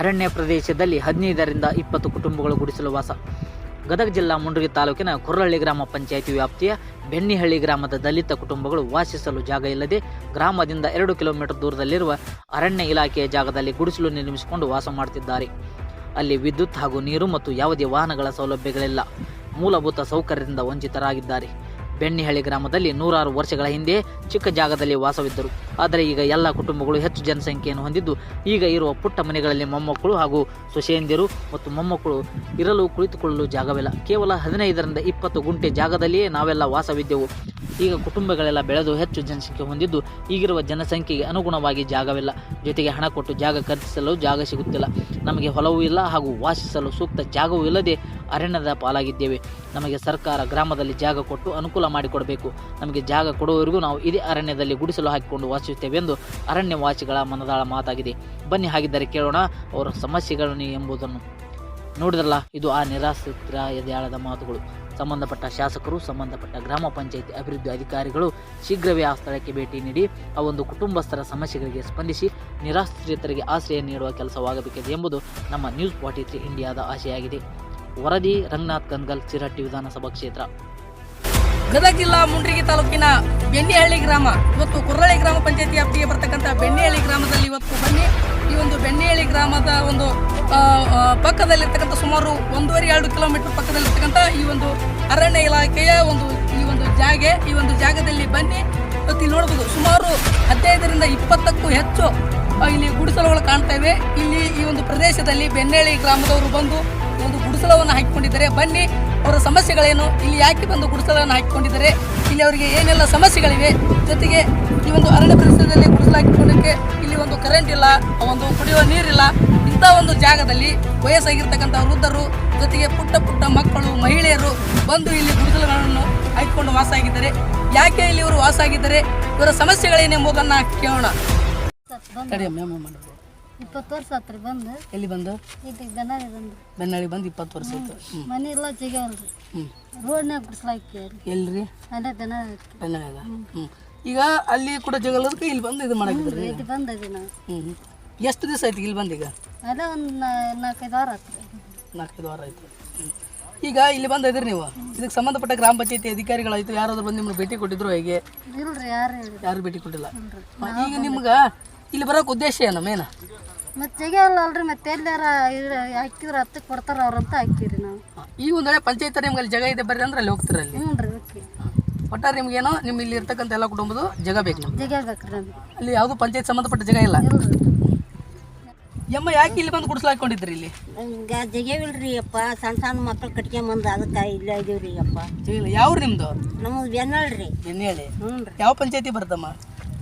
ಅರಣ್ಯ ಪ್ರದೇಶದಲ್ಲಿ ಹದಿನೈದರಿಂದ ಇಪ್ಪತ್ತು ಕುಟುಂಬಗಳು ಗುಡಿಸಲು ವಾಸ. ಗದಗ ಜಿಲ್ಲಾ ಮುಂಡ್ರಿ ತಾಲೂಕಿನ ಕುರಳಹಳ್ಳಿ ಗ್ರಾಮ ಪಂಚಾಯಿತಿ ವ್ಯಾಪ್ತಿಯ ಬೆಣ್ಣಿಹಳ್ಳಿ ಗ್ರಾಮದ ದಲಿತ ಕುಟುಂಬಗಳು ವಾಸಿಸಲು ಜಾಗ ಇಲ್ಲದೆ ಗ್ರಾಮದಿಂದ ಎರಡು ಕಿಲೋಮೀಟರ್ ದೂರದಲ್ಲಿರುವ ಅರಣ್ಯ ಇಲಾಖೆಯ ಜಾಗದಲ್ಲಿ ಗುಡಿಸಲು ನಿರ್ಮಿಸಿಕೊಂಡು ವಾಸ ಮಾಡುತ್ತಿದ್ದಾರೆ ಅಲ್ಲಿ ವಿದ್ಯುತ್ ಹಾಗೂ ನೀರು ಮತ್ತು ಯಾವುದೇ ವಾಹನಗಳ ಸೌಲಭ್ಯಗಳಿಲ್ಲ. ಮೂಲಭೂತ ಸೌಕರ್ಯದಿಂದ ವಂಚಿತರಾಗಿದ್ದಾರೆ. ಬೆಣ್ಣಿಹಳ್ಳಿ ಗ್ರಾಮದಲ್ಲಿ ನೂರಾರು ವರ್ಷಗಳ ಹಿಂದೆ ಚಿಕ್ಕ ಜಾಗದಲ್ಲಿ ವಾಸವಿದ್ದರು. ಆದರೆ ಈಗ ಎಲ್ಲ ಕುಟುಂಬಗಳು ಹೆಚ್ಚು ಜನಸಂಖ್ಯೆಯನ್ನು ಹೊಂದಿದ್ದು, ಈಗ ಇರುವ ಪುಟ್ಟ ಮನೆಗಳಲ್ಲಿ ಮೊಮ್ಮಕ್ಕಳು ಹಾಗೂ ಸೊಸೆಯಂದಿರು ಮತ್ತು ಮೊಮ್ಮಕ್ಕಳು ಇರಲು ಕುಳಿತುಕೊಳ್ಳಲು ಜಾಗವಿಲ್ಲ. ಕೇವಲ ಹದಿನೈದರಿಂದ ಇಪ್ಪತ್ತು ಗುಂಟೆ ಜಾಗದಲ್ಲಿಯೇ ನಾವೆಲ್ಲ ವಾಸವಿದ್ದೆವು. ಈಗ ಕುಟುಂಬಗಳೆಲ್ಲ ಬೆಳೆದು ಹೆಚ್ಚು ಜನಸಂಖ್ಯೆ ಹೊಂದಿದ್ದು ಈಗಿರುವ ಜನಸಂಖ್ಯೆಗೆ ಅನುಗುಣವಾಗಿ ಜಾಗವಿಲ್ಲ. ಜೊತೆಗೆ ಹಣ ಕೊಟ್ಟು ಜಾಗ ಖರೀದಿಸಲು ಜಾಗ ಸಿಗುತ್ತಿಲ್ಲ. ನಮಗೆ ಹೊಲವೂ ಇಲ್ಲ ಹಾಗೂ ವಾಸಿಸಲು ಸೂಕ್ತ ಜಾಗವೂ ಇಲ್ಲದೆ ಅರಣ್ಯದ ಪಾಲಾಗಿದ್ದೇವೆ. ನಮಗೆ ಸರ್ಕಾರ ಗ್ರಾಮದಲ್ಲಿ ಜಾಗ ಕೊಟ್ಟು ಅನುಕೂಲ ಮಾಡಿಕೊಡಬೇಕು. ನಮಗೆ ಜಾಗ ಕೊಡುವವರೆಗೂ ನಾವು ಇದೇ ಅರಣ್ಯದಲ್ಲಿ ಗುಡಿಸಲು ಹಾಕಿಕೊಂಡು ವಾಸಿಸುತ್ತೇವೆ ಎಂದು ಅರಣ್ಯವಾಸಿಗಳ ಮನದಾಳ ಮಾತಾಗಿದೆ. ಬನ್ನಿ ಹಾಗಿದ್ದರೆ ಕೇಳೋಣ ಅವರ ಸಮಸ್ಯೆಗಳನ್ನು ಎಂಬುದನ್ನು ನೋಡಿದ್ರಲ್ಲ, ಇದು ಆ ನಿರಾಶ್ರಿತರ ಎದೆಯಾಳದ ಮಾತುಗಳು. ಸಂಬಂಧಪಟ್ಟ ಶಾಸಕರು, ಸಂಬಂಧಪಟ್ಟ ಗ್ರಾಮ ಪಂಚಾಯಿತಿ ಅಭಿವೃದ್ಧಿ ಅಧಿಕಾರಿಗಳು ಶೀಘ್ರವೇ ಆ ಸ್ಥಳಕ್ಕೆ ಭೇಟಿ ನೀಡಿ ಆ ಒಂದು ಕುಟುಂಬಸ್ಥರ ಸಮಸ್ಯೆಗಳಿಗೆ ಸ್ಪಂದಿಸಿ ನಿರಾಶ್ರಿತರಿಗೆ ಆಶ್ರಯ ನೀಡುವ ಕೆಲಸವಾಗಬೇಕಿದೆ ಎಂಬುದು ನಮ್ಮ ನ್ಯೂಸ್ ಫಾರ್ಟಿ ತ್ರೀ ಇಂಡಿಯಾದ ಆಶೆಯಾಗಿದೆ. ವರದಿ, ರಂಗನಾಥ್ ಕನ್ಗಲ್ ಚಿರಟ್ಟಿ ವಿಧಾನಸಭಾ ಕ್ಷೇತ್ರ. ಗದಗ ಜಿಲ್ಲಾ ಮುಂಡ್ರಿಗಿ ತಾಲೂಕಿನ ಬೆಣ್ಣಿಹಳ್ಳಿ ಗ್ರಾಮ. ಇವತ್ತು ಕುರಳ್ಳಿ ಗ್ರಾಮ ಪಂಚಾಯತಿ ವ್ಯಾಪ್ತಿಗೆ ಬರ್ತಕ್ಕಂಥ ಬೆಣ್ಣಿಹಳ್ಳಿ ಗ್ರಾಮದಲ್ಲಿ ಇವತ್ತು ಬನ್ನಿ. ಈ ಒಂದು ಬೆಣ್ಣೆಹಳ್ಳಿ ಗ್ರಾಮದ ಒಂದು ಪಕ್ಕದಲ್ಲಿರ್ತಕ್ಕಂಥ ಸುಮಾರು ಒಂದೂವರೆ, ಎರಡು ಕಿಲೋಮೀಟರ್ ಪಕ್ಕದಲ್ಲಿರ್ತಕ್ಕಂಥ ಈ ಒಂದು ಅರಣ್ಯ ಇಲಾಖೆಯ ಒಂದು, ಈ ಒಂದು ಜಾಗೆ, ಈ ಒಂದು ಜಾಗದಲ್ಲಿ ಬನ್ನಿ. ಇವತ್ತು ಇಲ್ಲಿ ನೋಡ್ಬೋದು, ಸುಮಾರು ಹದಿನೈದರಿಂದ ಇಪ್ಪತ್ತಕ್ಕೂ ಹೆಚ್ಚು ಇಲ್ಲಿ ಗುಡಿಸಲುಗಳು ಕಾಣ್ತಾ ಇವೆ. ಇಲ್ಲಿ ಈ ಒಂದು ಪ್ರದೇಶದಲ್ಲಿ ಬೆನ್ನೇಳಿ ಗ್ರಾಮದವರು ಬಂದು ಒಂದು ಗುಡಿಸಲವನ್ನು ಹಾಕಿಕೊಂಡಿದ್ದಾರೆ. ಬನ್ನಿ ಅವರ ಸಮಸ್ಯೆಗಳೇನು ಇಲ್ಲಿ ಯಾಕೆ ಬಂದು ಗುಡಿಸಲನ್ನು ಹಾಕಿಕೊಂಡಿದ್ದಾರೆ ಇಲ್ಲಿ ಅವರಿಗೆ ಏನೆಲ್ಲ ಸಮಸ್ಯೆಗಳಿವೆ ಜೊತೆಗೆ ಈ ಒಂದು ಅರಣ್ಯ ಪ್ರದೇಶದಲ್ಲಿ ಗುಡಿಸಲು ಹಾಕಿಕೊಂಡಕ್ಕೆ ಇಲ್ಲಿ ಒಂದು ಕರೆಂಟ್ ಇಲ್ಲ ಒಂದು ಕುಡಿಯುವ ನೀರಿಲ್ಲ ಇಂಥ ಒಂದು ಜಾಗದಲ್ಲಿ ವಯಸ್ಸಾಗಿರ್ತಕ್ಕಂಥ ವೃದ್ಧರು ಜೊತೆಗೆ ಪುಟ್ಟ ಪುಟ್ಟ ಮಕ್ಕಳು ಮಹಿಳೆಯರು ಬಂದು ಇಲ್ಲಿ ಗುಡಿಸಲುಗಳನ್ನು ಹಾಕಿಕೊಂಡು ವಾಸ ಆಗಿದ್ದಾರೆ ಯಾಕೆ ಇಲ್ಲಿ ಇವರು ವಾಸ ಆಗಿದ್ದಾರೆ ಇವರ ಸಮಸ್ಯೆಗಳೇನೆಂಬುದನ್ನು ಕೇಳೋಣ. ಇಪ್ಪತ್ತು ವರ್ಷ ಆತ್ರಿ ಬಂದು. ಎಲ್ಲಿ ಬಂದು? ಇದಕ್ಕೆ ದನ ಬಂದು. ಬೆನ್ನಳ್ಳಿ ಬಂದು ಇಪ್ಪತ್ತು ವರ್ಷ ಆಯ್ತು. ಹ್ಞೂ ಮನೆ ಎಲ್ಲ ಸಿಗಲ್ರಿ ಹ್ಞೂ ರೋಡ್ನಾಗ ಬಿಡಿಸ್ಲಾಕಿ ಎಲ್ರಿ? ಅದೇ ದನ ಬೆನ್ನಳ್ಳಿಯಾಗ ಹ್ಞೂ ಈಗ ಅಲ್ಲಿ ಕೂಡ ಜಗಳದಕ್ಕೆ ಇಲ್ಲಿ ಬಂದು ಇದು ಮಾಡಾಕಿದ್ರಿ ಇದು ಬಂದದಿ ನಾವು. ಹ್ಞೂ ಎಷ್ಟು ದಿವಸ ಆಯ್ತು ಇಲ್ಲಿ ಬಂದೀಗ ಈಗ? ಅದೇ ಒಂದು ನಾಲ್ಕೈದು ವಾರ ಆತ್ರಿ. ನಾಲ್ಕೈದು ವಾರ ಆಯ್ತು. ಈಗ ಇಲ್ಲಿ ಬಂದ ಇದ್ರಿ ನೀವು? ಇದಕ್ಕೆ ಸಂಬಂಧಪಟ್ಟ ಗ್ರಾಮ ಪಂಚಾಯತಿ ಅಧಿಕಾರಿಗಳಾಯ್ತು ಯಾರಾದ್ರೂ ಬಂದು ನಿಮ್ಗೆ ಭೇಟಿ ಕೊಟ್ಟಿದ್ರು ಹೇಗೆ? ಇಲ್ರಿ ಯಾರು ಯಾರು ಭೇಟಿ ಕೊಟ್ಟಿಲ್ಲ? ಈಗ ನಿಮ್ಗೆ ಇಲ್ಲಿ ಬರೋಕೆ ಉದ್ದೇಶ ಏನು ಮೇನ? ಮತ್ತೆ ಸಿಗಲ್ಲ ಅಲ್ರಿ ಮತ್ತೆ ಎಲ್ಲಾರ ಹಾಕಿದ್ರೆ ಹತ್ತಕ್ಕೆ ಕೊಡ್ತಾರ ಅವ್ರಂತ ಹಾಕಿರಿ ನಾವು. ಈ ಒಂದು ವೇಳೆ ಪಂಚಾಯತ್ ನಿಮ್ಗೆ ಅಲ್ಲಿ ಜಾಗ ಇದೆ ಬರ್ರಿ ಅಂದ್ರೆ ಅಲ್ಲಿ ಹೋಗ್ತೀರ ಅಲ್ಲಿ. ಹ್ಞೂ ರೀ ಓಕೆ. ಒಟ್ಟಾರೆ ನಿಮ್ಗೇನೋ ನಿಮ್ಮ ಇಲ್ಲಿ ಇರ್ತಕ್ಕಂಥ ಎಲ್ಲ ಕುಟುಂಬದ ಜಾಗ ಬೇಕು ನಮ್ಗೆ. ಜಗ ಬೇಕ್ರಿ ನಮ್ಗೆ. ಅಲ್ಲಿ ಯಾವುದು ಪಂಚಾಯತ್ ಸಂಬಂಧಪಟ್ಟ ಜಾಗ ಇಲ್ಲ? ಇಲ್ರಿ. ಯಮ್ಮ ಯಾಕೆ ಇಲ್ಲಿ ಬಂದು ಗುಡಿಸ್ಲಾಕೊಂಡಿದ್ರಿ ಇಲ್ಲಿ? ಈಗ ಜಗವಿಲ್ರಿ ಅಪ್ಪ ಸಣ್ಣ ಸಣ್ಣ ಮಕ್ಳು ಕಟ್ಕೊಂಬಂದು ಅದಕ್ಕೆ ಇಲ್ಲೇ ಇದೀವ್ರಿ ಅಪ್ಪ. ಜಾಗ ಇಲ್ಲ. ಯಾವ್ರು ನಿಮ್ದು? ನಮಗೆ ಬೆನ್ನಳ್ರಿ. ಬೆನ್ನೇಳಿ. ಹ್ಞೂ ರೀ ಯಾವ ಪಂಚಾಯತಿ ಬರ್ತಮ್ಮ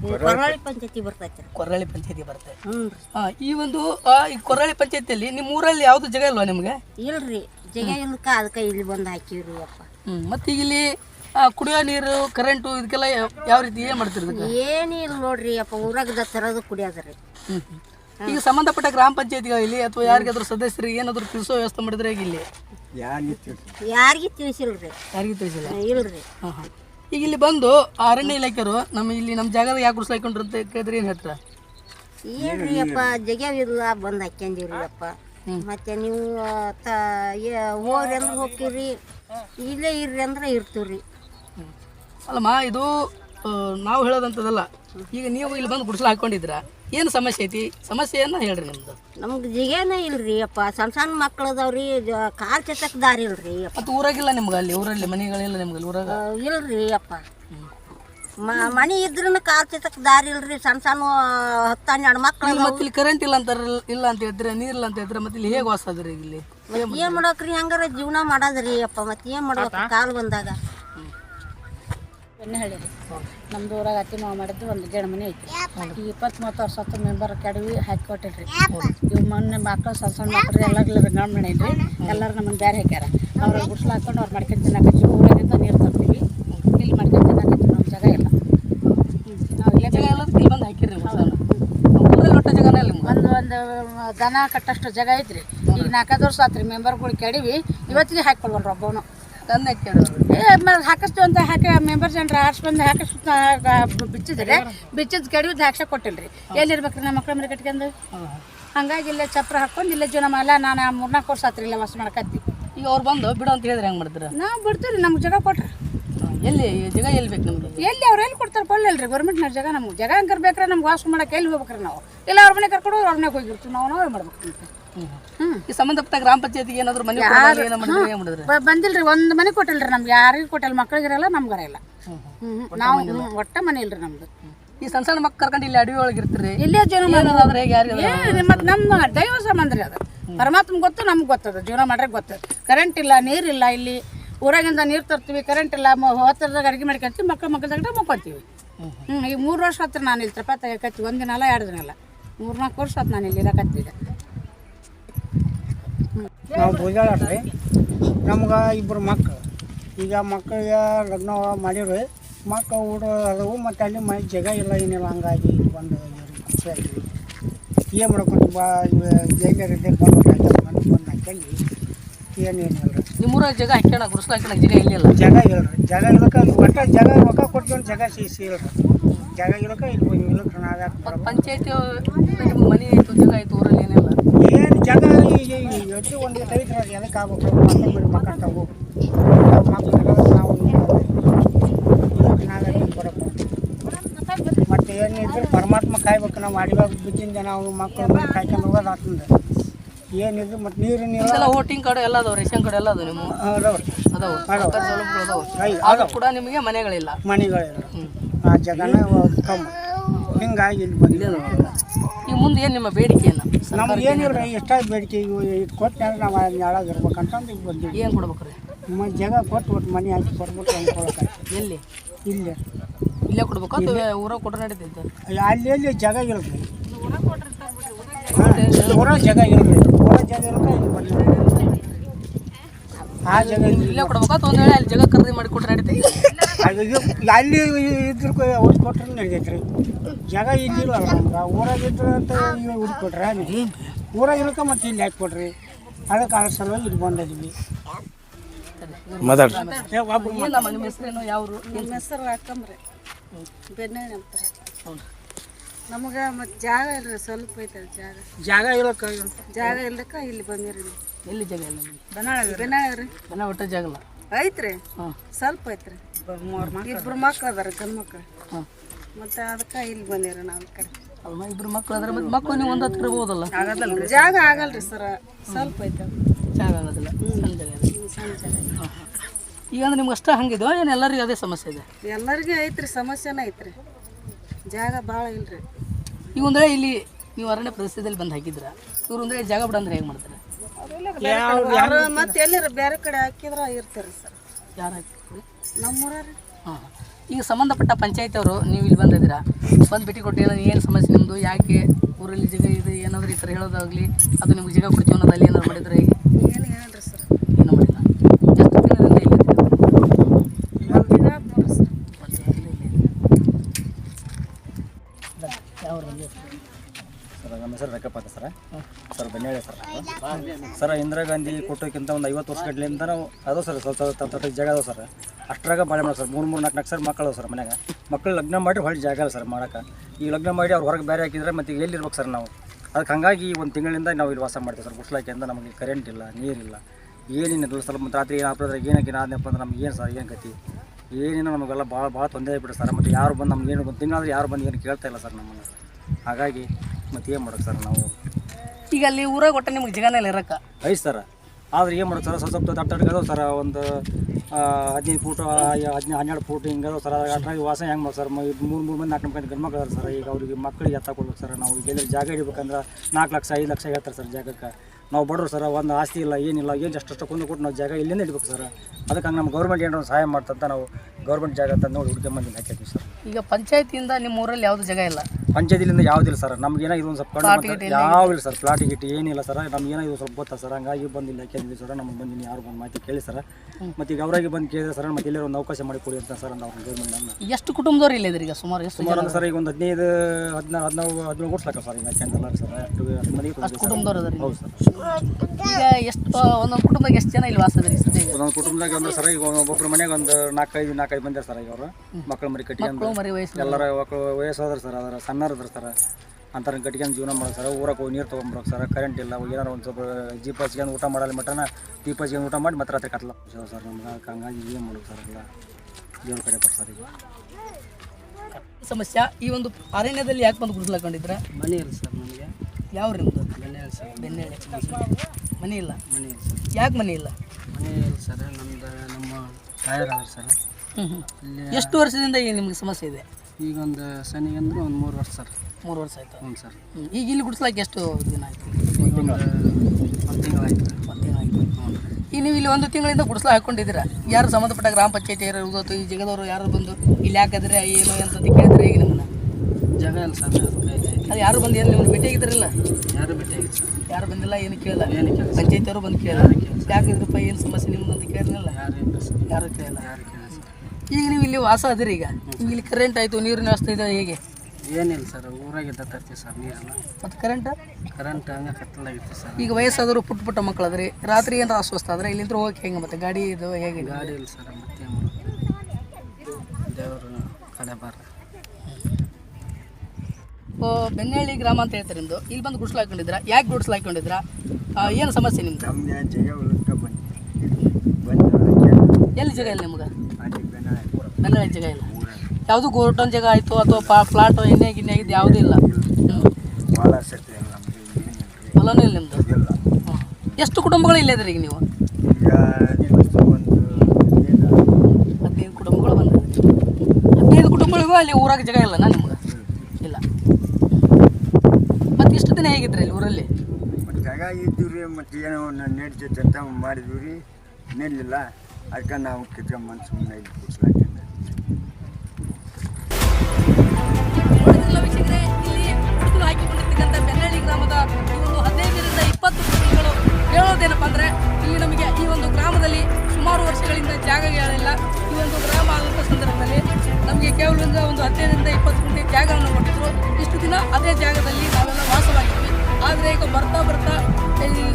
ಕೊರಳಿ ಪಂಚಾಯತಿ ಬರ್ತೈತೆ ಕೊರ್ರಳ್ಳಿ ಪಂಚಾಯತಿ ಬರುತ್ತೆ ಹ್ಞೂ ರೀ. ಹಾ ಈ ಒಂದು ಆ, ಈ ಕೊರ್ರಳ್ಳಿ ಪಂಚಾಯತಿಯಲ್ಲಿ ನಿಮ್ಮ ಊರಲ್ಲಿ ಯಾವ್ದು ಜಾಗ ಇಲ್ವಾ ನಿಮ್ಗೆ? ಇಲ್ರಿ. ಜಗ ಇಲ್ಲಕ ಅದಕ್ಕೆ ಇಲ್ಲಿ ಬಂದು ಹಾಕಿವ್ರಿ ಅಪ್ಪ ಮತ್ತೆ ಇಲ್ಲಿ ಆ, ಕುಡಿಯೋ ನೀರು ಕರೆಂಟು ಇದಕ್ಕೆಲ್ಲ ಯಾವ- ಯಾವ ರೀತಿ ಏನ್ ಮಾಡ್ತೀರಿ ಇದಕ್ಕೆ? ಏನಿಲ್ಲ ನೋಡ್ರಿ ಅಪ್ಪ ಊರಾಗದ ತರೋದು ಕುಡಿಯೋದ್ರಿ ಹ್ಮ್ ಹ್ಮ್. ಈಗ ಸಂಬಂಧಪಟ್ಟ ಗ್ರಾಮ ಪಂಚಾಯತಿಗಳಲ್ಲಿ ಅಥವಾ ಯಾರಿಗಾದ್ರೂ ಸದಸ್ಯರಿಗೆ ಏನಾದ್ರು ತಿಳಿಸೋ ವ್ಯವಸ್ಥೆ ಮಾಡಿದ್ರೆ ಹೇಗೆ ಇಲ್ಲಿ ಯಾರಿಗೆ ತಿಳಿಸಿಲ್ರಿ. ಯಾರಿಗೂ ತಿಳಿಸಿಲ್ಲ? ಇಲ್ರಿ. ಹಾಂ ಹಾಂ. ಈಗ ಇಲ್ಲಿ ಬಂದು ಅರಣ್ಯ ಇಲಾಖೆಯವರು ನಮ್ಮ ಇಲ್ಲಿ ನಮ್ಮ ಜಾಗದ ಯಾಕೆ ಗುಡಿಸ್ಲಾಕೊಂಡ್ರು ಅಂತ ಕೇಳಿದ್ರೆ ಏನು ಹೇಳ್ತಾರೆ? ಏನ್ರಿಯಪ್ಪ ಜಗವಿಲ್ಲ ಬಂದು ಹಾಕ್ಯಂದಿವ್ರಿ ಅಪ್ಪ ಮತ್ತೆ ನೀವು ತ ಹೋಗ್ರಿ ಅಂದ್ರೆ ಹೋಗ್ತೀವ್ರಿ. ಇಲ್ಲೇ ಇರ್ರಿ ಅಂದ್ರೆ ಇರ್ತೀವ್ರಿ. ಅಲ್ಲಮ್ಮ ಇದು ನಾವು ಹೇಳೋದಂಥದ್ದಲ್ಲ ಈಗ ನೀವು ಇಲ್ಲಿ ಬಂದು ಗುಡಿಸಲು ಹಾಕೊಂಡಿದ್ರ ಏನು ಸಮಸ್ಯೆ ಐತಿ? ಸಮಸ್ಯೆಯನ್ನು ಹೇಳ್ರಿ ನಿಮ್ದು. ನಮ್ಗೆ ಜಿಗೇನ ಇಲ್ರಿ ಅಪ್ಪ. ಸಣ್ಣ ಸಣ್ಣ ಮಕ್ಳು ಅದಾವ್ರಿ ಜ- ಕಾಲ್ ಚಟಕ್ ದಾರಿ ಇಲ್ರಿ ಅಪ್ಪ. ಮತ್ತು ಊರಾಗಿಲ್ಲ ನಿಮ್ಗೆ ಅಲ್ಲಿ? ಊರಲ್ಲಿ ಮನೆಗಳಿಲ್ಲ ನಿಮ್ಗೆ ಅಲ್ಲಿ ಊರಾಗ ಇಲ್ರಿ ಅಪ್ಪ. ಮ- ಮನಿ ಇದ್ರೂ ಕಾಲ್ ಚಟಕ್ ದಾರಿ ಇಲ್ರಿ. ಸಣ್ಣ ಸಣ್ಣ ಹತ್ತು ಹನ್ನೆರಡು ಮಕ್ಳು ಈಗ ಮತ್ತೆ ಇಲ್ಲಿ ಕರೆಂಟ್ ಇಲ್ಲ ಅಂತಾರ ಇಲ್ಲ ಅಂತ ಹೇಳ್ತಾರೆ ನೀರ್ ಇಲ್ಲ ಅಂತ ಹೇಳಿದ್ರೆ ಮತ್ತೆ ಇಲ್ಲಿ ಹೇಗೆ ವಾಸ ಅದ್ರಿ ಇಲ್ಲಿ? ಏನ್ ಮಾಡೋಕ್ರಿ? ಹಂಗಾರ ಜೀವನ ಮಾಡೋದ್ರಿ ಅಪ್ಪ. ಮತ್ತೆ ಏನ್ ಮಾಡ್ಬೇಕು? ಕಾಲ್ ಬಂದಾಗ. ಬೆಣ್ಣೆಹಳ್ಳಿ ರೀ ನಮ್ದು ಊರಾಗ ಅತ್ತಿ ಮಾವ ಮಾಡಿದ್ದು ಒಂದು ಜನ ಮನೆ ಐತಿ. ಈಗ ಇಪ್ಪತ್ತು ಮೂವತ್ತು ವರ್ಷ ಹತ್ತು ಮೆಂಬರ್ ಕೆಡವಿ ಹಾಕಿ ಇವ್ ಇವು ಮೊನ್ನೆ ಮಕ್ಕಳು ಸಣ್ಣ ಸಣ್ಣ ಮಕ್ಳು ಎಲ್ಲರಿಗೂ ಮನೆ ಮಾಡೀನಿ ಎಲ್ಲರೂ ನಮ್ಮನ್ನು ಬೇರೆ ಹಾಕ್ಯಾರ. ಅವ್ರ ಗುಡ್ಸ್ಲು ಹಾಕೊಂಡು ಅವ್ರು ಮಾಡ್ಕೊಂಡು ತಿನ್ನಕತ್ತೀವಿ. ಊರಾಗಿಂದ ನೀರು ತರ್ತೀವಿ. ಇಲ್ಲಿ ಮಾಡ್ಕೊಂಡು ತಿನ್ನಕತ್ತೀವಿ. ನಮ್ಮ ಜಾಗ ಇಲ್ಲ. ನಾವು ಇಲ್ಲೇ ಜಾಗ ಇಲ್ಲ ಇಲ್ಲಿ ಬಂದು ಹಾಕಿರಿ ಒಂದು ಒಂದು ದನ ಕಟ್ಟಷ್ಟು ಜಾಗ ಐತ್ರಿ. ಈಗ ನಾಲ್ಕೈದು ವರ್ಷ ಆತ್ರಿ ಮೆಂಬರ್ಗಳು ಕೆಡವಿ. ಇವತ್ತಿಗೆ ಹಾಕೊಳ್ವಲ್ರಿ ಒಬ್ಬವನು. ತಂದೆ ಕೇಳೋರು ಏ ಮ- ಹಾಕಿಸ್ತು ಅಂತ ಹಾಕಿ ಮೆಂಬರ್ ಜನರ ಆರ್ಸ್ ಬಂದು ಹಾಕಿಸ್ ಬಿಚ್ಚಿದ್ರೆ ಬಿಚ್ಚಿದ್ ಕೆಡವಿದ್ ಹಾಕ್ಸಕ್ ಕೊಟ್ಟಿಲ್ರಿ. ಎಲ್ಲಿರ್ಬೇಕ್ರಿ ನಮ್ಮ ಮಕ್ಳ ಮನೆ ಕಟ್ಕೊಂಡು? ಹಂಗಾಗಿ ಇಲ್ಲೇ ಚಪ್ರ ಹಾಕೊಂಡು ಇಲ್ಲೇ ಜೀವನ ಮಾಡಲ್ಲ ನಾನು ಮೂರ್ನಾಲ್ಕು ವರ್ಷ ಆತ್ರಿ ಇಲ್ಲ ವಾಸ ಮಾಡಕತ್ತಿ. ಈಗ ಅವ್ರು ಬಂದು ಬಿಡು ಅಂತ ಹೇಳಿದ್ರೆ ಹೆಂಗೆ ಮಾಡ್ತೀರಾ? ನಾವು ಬಿಡ್ತೀವಿ ರೀ ನಮ್ಗೆ ಜಾಗ ಕೊಟ್ರಿ. ಎಲ್ಲಿ ಜಾಗ ಎಲ್ಲಿ ಬೇಕು ನಮ್ಗೆ ಎಲ್ಲಿ ಅವ್ರು ಎಲ್ಲಿ ಕೊಡ್ತಾರೆ ಕೊಲ್ಲಲ್ರಿ ಗೌರ್ಮೆಂಟ್ನವ್ರ ಜಾಗ ನಮ್ಗೆ. ಜಾಗ ಹಂಗೆ ಬೇಕಾರೆ ನಮ್ಗೆ ವಾಸ ಮಾಡೋಕೆ ಎಲ್ಲಿ ಹೋಗ್ಬೇಕ್ರಿ ನಾವು? ಇಲ್ಲ ಅವ್ರ ಮನೆ ಕರ್ಕೊಂಡು ಅವ್ರ ಮನೆಗೆ ಹೋಗಿರ್ತೀವಿ ನಾವು ನಾವೇ ಮಾಡ್ಬೇಕು ಈ ಸಂಬಂಧಪಟ್ಟ ಗ್ರಾಮ ಪಂಚಾಯತಿಗೆ ಏನಾದ್ರು ಮನೆ ಕೊಡೋದಾಗ್ಲಿ ಏನೋ ಮಾಡಿದ್ರೆ ಏನು ಮಾಡಿದ್ರೆ? ಬ- ಬಂದಿಲ್ರಿ ಒಂದ್ ಮನೆ ಕೊಟ್ಟಿಲ್ರಿ ನಮ್ಗೆ. ಯಾರಿಗೂ ಕೊಟ್ಟಿಲ್ಲ ಮಕ್ಳಿಗಿರಲ್ಲ ನಮ್ಗಾರ ಇಲ್ಲ. ನಾವು ಒಟ್ಟ ಮನೆ ಇಲ್ರಿ ನಮ್ದು. ಈ ಸಣ್ಣ ಸಣ್ಣ ಮಕ್ಕಳು ಕರ್ಕೊಂಡು ಇಲ್ಲಿ ಅಡವಿ ಒಳಗೆ ಇರ್ತೀರಿ? ಇಲ್ಲೇ ಜೀವನ ಮಾಡೋದ್ರೆ ಹೇಗೆ ಮತ್ತು ನಮ್ಮ ದೈವ ಸಂಬಂಧ ರೀ ಅದು. ಪರಮಾತ್ಮ ಗೊತ್ತು ನಮ್ಗೆ ಗೊತ್ತದ. ಜೀವನ ಮಾಡ್ರೆ ಗೊತ್ತದ ಕರೆಂಟ್ ಇಲ್ಲ ನೀರಿಲ್ಲ ಇಲ್ಲಿ ಊರಾಗಿಂದ ನೀರು ತರ್ತೀವಿ ಕರೆಂಟ್ ಇಲ್ಲ. ಹೊತ್ತದಾಗ ಅಡುಗೆ ಮಾಡ್ಕೊಂತೀವಿ ಮಕ್ಕಳು ಮಕ್ಕಳದಾಗ ಮಕ್ಕೊಂತೀವಿ. ಹ್ಞೂ ಈಗ ಮೂರು ವರ್ಷ ಹತ್ರ ನಾನು ಇಲ್ಲಿ ತಪ್ಪ ತೆಗಿಯಕತ್ತಿ ಒಂದು ದಿನ ಅಲ್ಲ ಎರಡು ದಿನ ಅಲ್ಲ ಮೂರು ನಾಲ್ಕು ವರ್ಷ ಆತು ನಾನು ಇಲ್ಲಿ ಇರಕತ್ತಿದ್ದೆ ನಾವು ರೀ ನಮ್ಗೆ ಇಬ್ಬರು ಮಕ್ಕಳು ಈಗ ಮಕ್ಕಳಿಗೆ ಲಗ್ನ ಮಾಡಿವ್ರಿ ಮಕ್ಕಳು ಊಟ ಅದವು ಮತ್ತು ಅಲ್ಲಿ ಮನೆ ಜಗ ಇಲ್ಲ ಏನಿಲ್ಲ ಹಂಗಾಗಿ ಬಂದು ಖುಷಿಯಾಗಿ ಖುಷಿ ಏನು ಮಾಡ್ಕೊಂಡು ಬಾ ಜೈಲರಿದ್ದೆ ಬಂದು ಬಂದು ಬಂದು ಹಾಕ್ಯಂಡು ಏನೇನಿಲ್ಲ ನಿಮ್ಮೂರಾಗ ಜಾಗ ಹಾಕ್ಯಾಣ ಗುರುಸ್ಲ ಹಾಕ್ಯಾಣ ಜಾಗ ಇಲ್ಲ ಜಾಗ ಇಲ್ಲ. ಜಾಗ ಇಲ್ಲಕ ಒಟ್ಟ ಜಾಗ ರೊಕ್ಕ ಕೊಡ್ತೀವಿ ಜಾಗ ಸಿ ಇಲ್ರಿ ಜಾಗ ಇಲ್ಲಕ ಇಲ್ಲಿ ಬಂದು ಇಲ್ಲಕ್ಕೆ ನಾವು ಪಂಚಾಯತಿ ಮನೆ ಆಯ್ತು ಜಾಗ ಆಯ್ತು ಊರಲ್ಲಿ ಏನಿಲ್ಲ ಏನು ಜಾಗ ಎಷ್ಟು ಒಂದು ಐತ್ರಿ ಅದು ಎದಕ್ಕೆ ಆಗ್ಬೇಕು ಮಕ್ಕಳು ಬಿಡಿ ಮಕ್ಕಳು ನಾವು ಇದಕ್ಕೆ ನಾವೇ ಬರಬೇಕು ಮತ್ತೆ ಏನಿದ್ರು ಪರಮಾತ್ಮ ಕಾಯ್ಬೇಕು ನಾವು ಅಡಿವಾಗ ಬಿದ್ದಿಂದ ನಾವು ಮಕ್ಕಳು ಕಾಯ್ಕೊಂಡು ಹೋಗೋದು ಆಗ್ತದೆ. ಏನಿದ್ರು ಮತ್ತು ನೀರು ನೀರು ಕಡೆ ಕಾರ್ಡ್ ಎಲ್ಲ ಅದಾವ ರೇಷನ್ ಕಾರ್ಡ್ ಎಲ್ಲ ಅದಾವ ನಿಮ್ಮ ಅದಾವ ಅದಾವ. ಅದಾವ. ಕೂಡ ನಿಮಗೆ ಮನೆಗಳಿಲ್ಲ. ಮನೆಗಳಿಲ್ಲ. ಆ ಜಗನ ಕಮ್ಮಿ ಹಿಂಗಾಗಿ ಇಲ್ಲಿ ಬಂದಿಲ್ಲ ಈಗ ಮುಂದೆ ಏನು ನಿಮ್ಮ ಬೇಡಿಕೆ ಏನು? ನಮ್ಗೆ ಏನಿಲ್ಲ ಎಷ್ಟ ಬೇಡಿಕೆ ಇವು? ಇದು ಕೊಟ್ಟು ನಾವು ನಾಳಾಗ ಇರ್ಬೇಕಂತಂದು ಈಗ ಬಂದಿವಿ. ಏನು ಕೊಡ್ಬೇಕ್ರಿ? ಮ ಜಾಗ ಕೊಟ್ಟು ಒಟ್ಟು ಮನೆ ಹಾಕಿ ಕೊಟ್ಬಿಟ್ಟು ಅನ್ಕೊಳಕ್ಕೆ ಎಲ್ಲಿ? ಇಲ್ಲೇ. ಇಲ್ಲೇ ಕೊಡ್ಬೇಕು ಅಥವಾ ಊರಾಗ ಕೊಟ್ರೆ ನಡೀತೈತೆ? ಅಲ್ಲಿ ಎಲ್ಲಿ ಜಾಗ ಇಲ್ರಿ. ಊರ ಜಾಗ ಇಲ್ರಿ. ಊರ ಜಾಗ ಇರಲಿ ಇಲ್ಲಿ ಆ ಜಾಗ ಇಲ್ಲಿ ಇಲ್ಲೇ ಕೊಡ್ಬೇಕು ಅಥವಾ ಒಂದು ವೇಳೆ ಅಲ್ಲಿ ಜಾಗ ಖರೀದಿ ಮಾಡಿ ಕೊಟ್ರೆ ನಡೀತೈತೆ? ಅದು ಇದು ಅಲ್ಲಿ ಇದ್ರ ಅವ್ರು ಕೊಟ್ರೆ ನಡಿತೈತೆ ರೀ ಜಾಗ ಇದ್ದಿಲ್ಲ ನಮ್ಗೆ ಊರಾಗ ಇದ್ರೆ ಅಂತ ಈಗ ಹುಡುಕೊಟ್ರೆ ಊರಾಗ ಇರಕ ಮತ್ತೆ ಇಲ್ಲಿ ಹಾಕಿ ಕೊಡ್ರಿ ಅದಕ್ಕೆ ಆ ಸಲುವಾಗಿ ಇಲ್ಲಿ ಏ, ಒಬ್ರು ನಿಮ್ಮ ಹೆಸರೇನು ಯಾವರು? ನಿಮ್ಮ ಹೆಸರು ಹಾಕಂಬ್ರಿ ಬೆನ್ನೆ ಅಂತಾರೆ ನಮಗೆ ಮತ್ತೆ ಜಾಗ ಇಲ್ರಿ ಸ್ವಲ್ಪ ಐತೆ ಜಾಗ. ಜಾಗ ಇರೋಕ ಜಾಗ ಇಲ್ಲಕ್ಕ ಇಲ್ಲಿ ಬಂದಿರಿ ಎಲ್ಲಿ ಜಾಗ ಇಲ್ಲ ಬೆನ್ನಾಳ ರೀ. ಮನೆ ಒಟ್ಟ ಜಾಗ ಐತ್ರಿ? ಹಾಂ ಸ್ವಲ್ಪ ಐತ್ರಿ. ಇಬ್ರು ಮಕ್ಳು ಅದಾರ ಗಂಡು ಮಕ್ಳು. ಹಾಂ. ಮತ್ತು ಅದಕ್ಕೆ ಇಲ್ಲಿ ಬಂದಿರ ನಾವು ಕಡೆ. ಅಲ್ಲ ಇಬ್ರು ಮಕ್ಳು ಅದ್ರ ಮತ್ತೆ ಮಕ್ಕಳು ನೀವು ಒಂದು ಹತ್ತು ಇರ್ಬೋದಲ್ಲ? ಜಾಗ ಆಗಲ್ರಿ ಸರ. ಸ್ವಲ್ಪ ಐತೆ ಜಾಗ ಆಗೋದಿಲ್ಲ. ಸಣ್ಣ ಜಾಗ. ಸಣ್ಣ ಜಾಗ ಹಾಂ ಹಾಂ. ಈಗ ಅಂದ್ರೆ ನಿಮ್ಗೆ ಅಷ್ಟೇ ಹಂಗಿದೋ ಏನು ಎಲ್ಲರಿಗೂ ಅದೇ ಸಮಸ್ಯೆ ಇದೆ? ಎಲ್ಲರಿಗೂ ಐತ್ರಿ ಸಮಸ್ಯೆನ ಐತ್ರಿ. ಜಾಗ ಭಾಳ ಇಲ್ರಿ. ಈಗ ಒಂದ್ರೆ ಇಲ್ಲಿ ನೀವು ಅರಣ್ಯ ಪ್ರದೇಶದಲ್ಲಿ ಬಂದು ಹಾಕಿದ್ರ ಇವ್ರು ಅಂದ್ರೆ ಜಾಗ ಬಿಡ ಅಂದ್ರೆ ಹೇಗೆ ಮಾಡ್ತಾರೆ? ಅವ್ರು ಮತ್ತೆ ಎಲ್ಲಿರ ಬೇರೆ ಕಡೆ ಹಾಕಿದ್ರ ಇರ್ತಾರೆ ಸರ್. ಯಾರು ಹಾಕಿದ್ರಿ ನಮ್ಮೂರ್ರಿ ಹಾಂ. ಈಗ ಸಂಬಂಧಪಟ್ಟ ಪಂಚಾಯತ್ ಅವರು ನೀವು ಇಲ್ಲಿ ಬಂದಿದ್ದೀರಾ? ಬಂದು ಭೇಟಿ ಕೊಟ್ಟು ಏನೋ ಏನು ಸಮಸ್ಯೆ ನಿಮ್ಮದು ಯಾಕೆ ಊರಲ್ಲಿ ಜಗ ಇದೆ? ಏನಾದರೂ ಈ ಥರ ಹೇಳೋದಾಗಲಿ, ಅದು ನಿಮ್ಗೆ ಜಗ ಕೊಡ್ತೀವಿ ಅನ್ನೋದಲ್ಲಿ ಏನಾದ್ರು ಮಾಡಿದ್ರೆ ಹೇಗೆ ಏನು ಹೇಳ್ರಿ ಸರ್ ಏನೂ ಮಾಡಿಲ್ಲ ಎಷ್ಟು ದಿನದಿಂದ ಇಲ್ಲಿ ನಾವು ದಿನ ನೋಡ್ರಿ ಸರ್ ಸರ್ ನಮ್ಮ ಹೆಸರು ರೇಖಪ್ಪ ಅಂತ ಸರ್ ಸರ್ ಬೆನ್ನೇಳೆ ಸರ್ ಸರ್ ಇಂದಿರಾ ಗಾಂಧಿ ಕೊಟ್ಟೋಕ್ಕಿಂತ ಒಂದು ಐವತ್ತು ವರ್ಷ ಗಡ್ಲಿಂದ ನಾವು ಅದು ಸರ್, ಸ್ವಲ್ಪ ಸ್ವಲ್ಪ ಸ್ವಲ್ಪ ಜಾಗ ಅದೋ ಸರ್. ಅಷ್ಟ್ರಾಗ ಭಾಳ ಮಾಡೋದು ಸರ್. ಮೂರು ಮೂರು, ನಾಲ್ಕು ನಾಲ್ಕು ಸರ್ ಮಕ್ಕಳು ಸರ್ ಮನ್ಯಾಗ. ಮಕ್ಕಳು ಲಗ್ನ ಮಾಡಿ ಹೊಳ್ಳಿ ಜಾಗ ಅಲ್ಲ ಸರ್ ಮಾಡೋಕೆ. ಈ ಲಗ್ನ ಮಾಡಿ ಅವ್ರು ಹೊರಗೆ ಬೇರೆ ಹಾಕಿದ್ರೆ ಮತ್ತೆ ಈಗ ಎಲ್ಲಿರ್ಬೇಕು ಸರ್ ನಾವು? ಅದಕ್ಕೆ ಹಂಗಾಗಿ ಒಂದು ತಿಂಗಳಿಂದ ನಾವು ಇಲ್ಲಿ ವಾಸ ಮಾಡ್ತೀವಿ ಸರ್. ಗುಡ್ಸ್ಲಾಕಿಂದ ನಮಗೆ ಕರೆಂಟ್ ಇಲ್ಲ ನೀರಿಲ್ಲ ಏನೇನಿಲ್ಲ ಸ್ವಲ್ಪ ಮತ್ತೆ ರಾತ್ರಿ ಏನಾಗ್ತದ್ರೆ ಏನಕ್ಕೆ ಆದ್ನಪ್ಪ ಅಂದ್ರೆ ನಮ್ಗೆ ಏನು ಸರ್, ಏನು ಗತಿ? ಏನೇನೋ ನಮಗೆಲ್ಲ ಭಾಳ ಭಾಳ ತೊಂದರೆ ಬಿಡ್ರಿ ಸರ್. ಮತ್ತು ಯಾರು ಬಂದು ನಮ್ಗೆ ಏನು, ಒಂದು ತಿಂಗಳಾದ್ರೆ ಯಾರು ಬಂದು ಏನು ಕೇಳ್ತಾ ಇಲ್ಲ ಸರ್ ನಮ್ಮನ್ನು. ಹಾಗಾಗಿ ಮತ್ತೆ ಏನು ಮಾಡೋದು ಸರ್ ನಾವು? ಈಗ ಅಲ್ಲಿ ಊರಾಗ ಒಟ್ಟು ನಿಮ್ಗೆ ಜಗನಲ್ಲಿ ಇಲ್ಲ ಇರಕ್ಕೆ. ಸರ್. ಆದ್ರೆ ಏನು ಮಾಡೋದು ಸರ್? ಸ್ವಲ್ಪ ಸ್ವಲ್ಪ ದಟ್ಟ ಸರ್. ಒಂದು ಹದಿನೈದು ಫೂಟ್ ಹದಿನೈದು, ಹನ್ನೆರಡು ಫೂಟ್ ಹಿಂಗೆ ಅದಾವೆ ಸರ್. ಅಟ್ರಾಗಿ ವಾಸ ಹೆಂಗೆ ಮಾಡೋದು ಸರ್? ಮೂರು ಮೂರು ಮಂದಿ, ನಾಲ್ಕು ಮಂದಿ ಗಂಡು ಅದಾರೆ ಸರ್. ಈಗ ಅವ್ರಿಗೆ ಮಕ್ಕಳಿಗೆ ಎತ್ತ ಕೊಡ್ಬೇಕು ಸರ್. ನಾವು ಈಗ ಜಾಗ ಹಿಡಿಬೇಕಂದ್ರೆ ನಾಲ್ಕು ಲಕ್ಷ, ಐದು ಲಕ್ಷ ಹೇಳ್ತಾರೆ ಸರ್ ಜಾಗಕ್ಕೆ. ನಾವು ಬಡವ್ರು ಸರ್ ಒಂದು ಆಸ್ತಿ ಇಲ್ಲ ಏನಿಲ್ಲ ಏನು ಅಷ್ಟು ಕುಂದು ಕೊಟ್ಟು ನಾವು ಜಾಗ ಇಲ್ಲಿಂದ ಇಡ್ಬೇಕು ಸರ್. ಅದಕ್ಕೆ ಹಂಗೆ ನಮ್ಮ ಗೌರ್ಮೆಂಟ್ ಏನಾರು ಸಹಾಯ ಮಾಡ್ತಂತ ನಾವು ಗೌರ್ಮೆಂಟ್ ಜಾಗ ಅಂತ ನೋಡಿ ಹುಡುಗಿ ಮಂದಿ ಹಾಕಿದ್ವಿ ಸರ್. ಈಗ ಪಂಚಾಯತಿಯಿಂದ ನಿಮ್ಮ ಊರಲ್ಲಿ ಯಾವುದು ಜಾಗ ಇಲ್ಲ? ಪಂಚಾಯತಿಲಿಂದ ಯಾವುದಿಲ್ಲ ಸರ್. ನಮ್ಗೇನೋ ಒಂದು ಸ್ವಲ್ಪ ಕಂಡು ಯಾವ ಇಲ್ಲ ಸರ್. ಪ್ಲಾಟ್ ಗಿಟ್ ಏನಿಲ್ಲ ಸರ್. ನಮ್ಗೇನೋ ಇದು ಸ್ವಲ್ಪ ಗೊತ್ತಾ ಸರ್? ಹಂಗಾಗಿ ಬಂದಿಲ್ಲ ಕೇಳಿದ್ವಿ ಸರ್. ನಮ್ಗೆ ಬಂದಿನಿ ಯಾರು ಬಂದು ಮಾಹಿತಿ ಕೇಳಿ ಸರ್. ಮತ್ತು ಈಗ ಅವರಾಗಿ ಬಂದು ಕೇಳಿದ್ರೆ ಸರ್ ಮತ್ತೆ ಇಲ್ಲೇ ಒಂದು ಅವಕಾಶ ಮಾಡಿ ಕೊಡಿ ಅಂತ ಸರ್ ನಾವು ಗೌರ್ಮೆಂಟ್ ಎಷ್ಟು ಕುಟುಂಬದವ್ರು ಇಲ್ಲ ಇದ್ರಿ ಈಗ? ಸುಮಾರು ಎಷ್ಟು ಸುಮಾರು ಸರ್ ಈಗ ಒಂದು ಹದಿನೈದು ಹದಿನಾರು ಹದಿನಾರು ಹದಿನೇಳು ಕೊಡ್ಸ್ಲಕ್ಕ ಸರ್ ಈಗ ಸರ್ ಅಷ್ಟು ಕೊಡ್ತೀವಿ ಕುಟುಂಬದವ್ರು ಹೌದು ಸರ್. ಈಗ ಎಷ್ಟು ಒಂದೊಂದು ಕುಟುಂಬಕ್ಕೆ ಎಷ್ಟು ಜನ ಇಲ್ಲಿ ವಾಸ ಅದ್ರಿ ಸದ್ಯ ಒಂದೊಂದು ಕುಟುಂಬದಾಗ ಅಂದ್ರೆ ಸರ ಈಗ ಒಬ್ಬೊಬ್ಬರ ಮನೆಗೆ ಒಂದು ನಾಲ್ಕೈದು ನಾಲ್ಕೈದು ಮಂದಿ ಸರ್ ಈಗ ಅವರು. ಮಕ್ಕಳು ಮರಿ ಕಟ್ಟಿ ಮಕ್ಕಳು ಮರಿ ವಯಸ್ಸು. ಎಲ್ಲರ ಮಕ್ಕಳು ವಯಸ್ಸಾದ್ರೆ ಸರ್ ಅದರ ಸಣ್ಣರು ಸರ್. ಅಂತರ ಕಟ್ಕೊಂಡು ಜೀವನ ಮಾಡೋದು ಸರ್ ಊರಕ್ಕೆ ಹೋಗಿ ನೀರು ತೊಗೊಂಬರೋಕೆ ಸರ್ ಕರೆಂಟ್ ಇಲ್ಲ. ಏನಾರು ಒಂದು ಸ್ವಲ್ಪ ಜೀಪ್ ಹಚ್ಕೊಂಡು ಊಟ ಮಾಡಲ್ಲ ಮಟನ ದೀಪ ಹಚ್ಕೊಂಡು ಊಟ ಮಾಡಿ ಮತ್ತೆ ರಾತ್ರಿ ಕತ್ಲ ಸರ್ ನಮ್ಗೆ ಹಂಗಾಗಿ ಏನು ಮಾಡೋದು ಸರ್ ಎಲ್ಲ ದೇವ್ರ ಕಡೆ ಬರ್ತಾರೆ ಈಗ. ಸಮಸ್ಯೆ ಈ ಒಂದು ಅರಣ್ಯದಲ್ಲಿ ಯಾಕೆ ಬಂದು ಗುಡಿಸ್ಲಾಕೊಂಡಿದ್ರೆ ಮನೆ ಇಲ್ಲ ಸರ್ ನಮಗೆ. ಯಾವ ನಿಮ್ದು? ಮನೆ ಮನಿ ಸರ್. ಬೆನ್ನೆಳೆ ಮನೆ ಇಲ್ಲ ಮನೆ ಇಲ್ಲ? ಸರ್. ಯಾಕೆ ಮನೆ ಇಲ್ಲ? ಮನೆ ಇಲ್ಲ ಸರ್. ನಮ್ದು ನಮ್ಮ ತಾಯರ್ ಸರ್. ಹ್ಞೂ ಹ್ಞೂ ಇಲ್ಲಿ ಎಷ್ಟು ವರ್ಷದಿಂದ ಈ ನಿಮ್ಗೆ ಸಮಸ್ಯೆ ಇದೆ? ಈಗ ಒಂದು ಸನಿ ಅಂದ್ರೆ ಒಂದು ಮೂರು ವರ್ಷ ಸರ್. ಮೂರು ವರ್ಷ ಆಯ್ತು? ಹ್ಞೂ ಸರ್. ಈಗ ಇಲ್ಲಿ ಗುಡಿಸ್ಲಾಕೆ ಎಷ್ಟು ದಿನ ಆಯ್ತು? ಈಗ ಒಂದು ತಿಂಗಳಾಯ್ತು ಒಂದು ತಿಂಗಳು ಆಯ್ತು. ಈಗ ನೀವು ಇಲ್ಲಿ ಒಂದು ತಿಂಗಳಿಂದ ಗುಡಿಸ್ಲಾ ಹಾಕೊಂಡಿದ್ದೀರಾ? ಯಾರು ಸಂಬಂಧಪಟ್ಟ ಗ್ರಾಮ ಪಂಚಾಯತಿ ಇರೋದು? ಈ ಜಗದವರು ಯಾರು ಬಂದು ಇಲ್ಲಿ ಹಾಕಿದ್ರೆ ಏನು ಅಂತ ಕೇಳಿದ್ರೆ ಈಗ ನಿಮ್ಮನ್ನ? ಜಗ ಇಲ್ಲ ಸರ್. ಅದು ಯಾರು ಬಂದು ಏನು ನಿಮ್ಮನ್ನು ಭೇಟಿಯಾಗಿದ್ರಲ್ಲ ಯಾರು ಭೇಟಿ ಯಾರು ಬಂದಿಲ್ಲ ಏನು ಕೇಳಲ್ಲ. ಏನು ಕೆಲಸ ಪಂಚಾಯತಿಯವರು ಬಂದು ಕೇಳಿಲ್ಲ. ಯಾಕಿದ್ರಪ್ಪ ಏನು ಸಮಸ್ಯೆ ನಿಮ್ಗೆ ಅಂತ ಕೇಳಿರಲಿಲ್ಲ ಯಾರು ಇಲ್ಲ ಸರ್. ಯಾರು ಕೇಳಿಲ್ಲ. ಯಾರು ಕೇಳಿ ಈಗ ನೀವು ಇಲ್ಲಿ ವಾಸ ಅದಿರಿ ಈಗ. ಇಲ್ಲಿ ಕರೆಂಟ್ ಆಯಿತು ನೀರಿನ ವ್ಯವಸ್ಥೆ ಇದೆ ಹೇಗೆ? ಏನಿಲ್ಲ ಸರ್ ಊರಾಗಿದ್ದ ತರ್ತೀವಿ ಸರ್ ನೀರನ್ನು ಮತ್ತು ಕರೆಂಟ್ ಕರೆಂಟ್ ಹಂಗೆ ಕತ್ತಲಾಗಿತ್ತು ಸರ್. ಈಗ ವಯಸ್ಸಾದರೂ ಪುಟ್ಟ ಪುಟ್ಟ ಮಕ್ಕಳಾದ್ರಿ ರಾತ್ರಿ ಏನಾರ ಅಸ್ವಸ್ಥ ಆದರೆ ಇಲ್ಲಿಂದ್ರೆ ಹೋಗಕ್ಕೆ ಹೆಂಗೆ ಮತ್ತೆ? ಗಾಡಿ ಇದು ಹೇಗೆ? ಗಾಡಿ ಇಲ್ಲ ಸರ್ ಮತ್ತೆ ದೇವರು ಕಡೆ ಬಾರ ಓ, ಬೆನ್ನಹಳ್ಳಿ ಗ್ರಾಮ ಅಂತ ಹೇಳ್ತಾರೆ ನಿಮ್ಮದು ಇಲ್ಲಿ ಬಂದು ಗುಡ್ಸ್ಲು ಹಾಕೊಂಡಿದ್ರ ಯಾಕೆ ಗುಡ್ಸ್ಲು ಹಾಕೊಂಡಿದ್ರ ಏನು ಸಮಸ್ಯೆ ನಿಮ್ದು? ಎಲ್ಲಿ ಜಾಗ ಇಲ್ಲ ನಿಮ್ಗೆ? ಬೆನ್ನಹಳ್ಳಿ ಜಾಗ ಇಲ್ಲ? ಯಾವುದು ಗೋರ್ಟನ್ ಜಾಗ ಆಯಿತು ಅಥವಾ ಪಾ ಪ್ಲಾಟು ಎಣ್ಣೆ ಗಿಣ್ಣೆ ಆಗಿದ್ದು ಯಾವುದೂ ಇಲ್ಲ. ಹೊಲನೂ ಇಲ್ಲ ನಿಮ್ಮದು ಎಷ್ಟು ಕುಟುಂಬಗಳು ಇಲ್ಲೇ ಇದ್ರಿ ಈಗ ನೀವು? ಹದಿನೈದು ಕುಟುಂಬಗಳು ಬಂದಿದೆ. ಹದಿನೈದು ಕುಟುಂಬಗಳಿಗೂ ಅಲ್ಲಿ ಊರಾಗ ಜಾಗ ಇಲ್ಲ ನಾನು ನಿಮ್ಗೆ ಇಲ್ಲ ಮತ್ತೆ ಇಷ್ಟು ದಿನ ಹೇಗಿದ್ರಿ ಇಲ್ಲಿ ಊರಲ್ಲಿ? ಮತ್ತು ಜಾಗ ಇದ್ದೀವಿ ರೀ ಮತ್ತು ಏನೋ ನಡೀತೈತೆ ಅಂತ ಮಾಡಿದ್ವಿ ರೀ ನಿಲ್ಲ ಅದಕ್ಕೆ ನಾವು ಕಿತ್ಕೊಂಬಂದು ಸುಮ್ಮನೆ ಇಲ್ಲಿ ಬೆನ್ನಳ್ಳಿ ಗ್ರಾಮದ ಈ ಒಂದು ಹದಿನೈದರಿಂದ ಇಪ್ಪತ್ತು ಕುಟುಂಬಗಳು ಹೇಳೋದೇನಪ್ಪ ಅಂದರೆ ಇಲ್ಲಿ ನಮಗೆ ಈ ಒಂದು ಗ್ರಾಮದಲ್ಲಿ ಸುಮಾರು ವರ್ಷಗಳಿಂದ ಜಾಗಗಳಿಲ್ಲ ಈ ಒಂದು ಗ್ರಾಮ ಆದಂಥ ಸಂದರ್ಭದಲ್ಲಿ ನಮಗೆ ಕೇವಲ ಒಂದು ಹದಿನೈದರಿಂದ ಇಪ್ಪತ್ತು ಗುಂಟೆ ಜಾಗವನ್ನು ಕೊಟ್ಟಿದ್ರು. ಇಷ್ಟು ದಿನ ಅದೇ ಜಾಗದಲ್ಲಿ ನಾವೆಲ್ಲ ವಾಸವಾಗಿದ್ವಿ. ಆದರೆ ಈಗ ಬರ್ತಾ ಬರ್ತಾ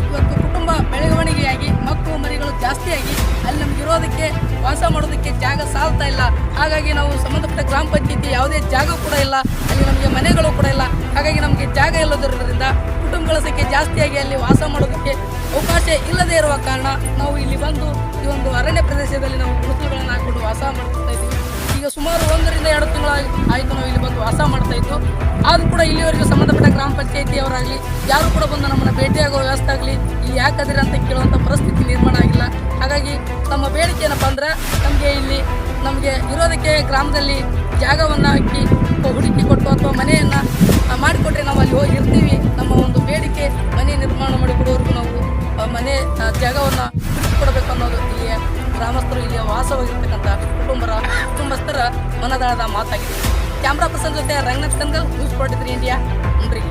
ಇವತ್ತು ಕುಟುಂಬ ಬೆಳವಣಿಗೆಯಾಗಿ, ಮಕ್ಕಳು, ಮರಿಗಳು ಜಾಸ್ತಿಯಾಗಿ ಅಲ್ಲಿ ನಮ್ಗೆ ಇರೋದಕ್ಕೆ, ವಾಸ ಮಾಡೋದಕ್ಕೆ ಜಾಗ ಸಾಲ್ತಾ ಇಲ್ಲ. ಹಾಗಾಗಿ ನಾವು ಸಂಬಂಧಪಟ್ಟ ಗ್ರಾಮ ಪಂಚಾಯತಿ ಯಾವುದೇ ಜಾಗ ಕೂಡ ಇಲ್ಲ. ಅಲ್ಲಿ ನಮಗೆ ಮನೆಗಳು ಕೂಡ ಇಲ್ಲ. ಹಾಗಾಗಿ ನಮಗೆ ಜಾಗ ಇಲ್ಲದಿರೋದ್ರಿಂದ ಕುಟುಂಬಗಳ ಸಂಖ್ಯೆ ಜಾಸ್ತಿಯಾಗಿ ಅಲ್ಲಿ ವಾಸ ಮಾಡೋದಕ್ಕೆ ಅವಕಾಶ ಇಲ್ಲದೇ ಇರುವ ಕಾರಣ ನಾವು ಇಲ್ಲಿ ಬಂದು ಈ ಒಂದು ಅರಣ್ಯ ಪ್ರದೇಶದಲ್ಲಿ ನಾವು ಗುಡಿಸಲುಗಳನ್ನು ಹಾಕೊಂಡು ವಾಸ ಮಾಡ್ತಾ ಈಗ ಸುಮಾರು ಒಂದರಿಂದ ಎರಡು ತಿಂಗಳು ಆಯಿತು ನಾವು ಇಲ್ಲಿ ಬಂದು ವಾಸ ಮಾಡ್ತಾ ಇದ್ದು ಆದರೂ ಕೂಡ ಇಲ್ಲಿವರೆಗೆ ಸಂಬಂಧಪಟ್ಟ ಗ್ರಾಮ ಪಂಚಾಯತಿಯವರಾಗಲಿ, ಯಾರು ಕೂಡ ಬಂದು ನಮ್ಮನ್ನು ಭೇಟಿಯಾಗುವ ವ್ಯವಸ್ಥೆ ಆಗಲಿ, ಇಲ್ಲಿ ಯಾಕಂದ್ರೆ ಅಂತ ಕೇಳುವಂಥ ಪರಿಸ್ಥಿತಿ ನಿರ್ಮಾಣ ಆಗಿಲ್ಲ. ಹಾಗಾಗಿ ನಮ್ಮ ಬೇಡಿಕೆ ಏನಪ್ಪ ಅಂದ್ರೆ, ನಮಗೆ ಇಲ್ಲಿ ನಮಗೆ ಇರೋದಕ್ಕೆ ಗ್ರಾಮದಲ್ಲಿ ಜಾಗವನ್ನು ಹಾಕಿ ಹುಡುಕಿ ಕೊಟ್ಟು ಅಥವಾ ಮನೆಯನ್ನು ಮಾಡಿಕೊಟ್ರೆ ನಾವು ಅಲ್ಲಿ ಹೋಗಿ ಇರ್ತೀವಿ. ನಮ್ಮ ಒಂದು ಬೇಡಿಕೆ ಮನೆ ನಿರ್ಮಾಣ ಮಾಡಿಕೊಡೋವರೆಗೂ ನಾವು ಮನೆ ಜಾಗವನ್ನು ಕೊಡಬೇಕು ಅನ್ನೋದು ಇಲ್ಲಿಯ ಗ್ರಾಮಸ್ಥರು ಇಲ್ಲಿ ವಾಸವಾಗಿರ್ತಕ್ಕಂಥ ಕುಟುಂಬರ ಕುಟುಂಬಸ್ಥರ ಮನದಾಳದ ಮಾತಾಗಿದೆ. ಕ್ಯಾಮ್ರಾ ಪರ್ಸನ್ ಜೊತೆ ರಂಗನಾಥ್ ಕನ್ಗಲ್ ಫಾರ್ಟಿ ಇಂಡಿಯಾ ಮುಂಡ್ರಿ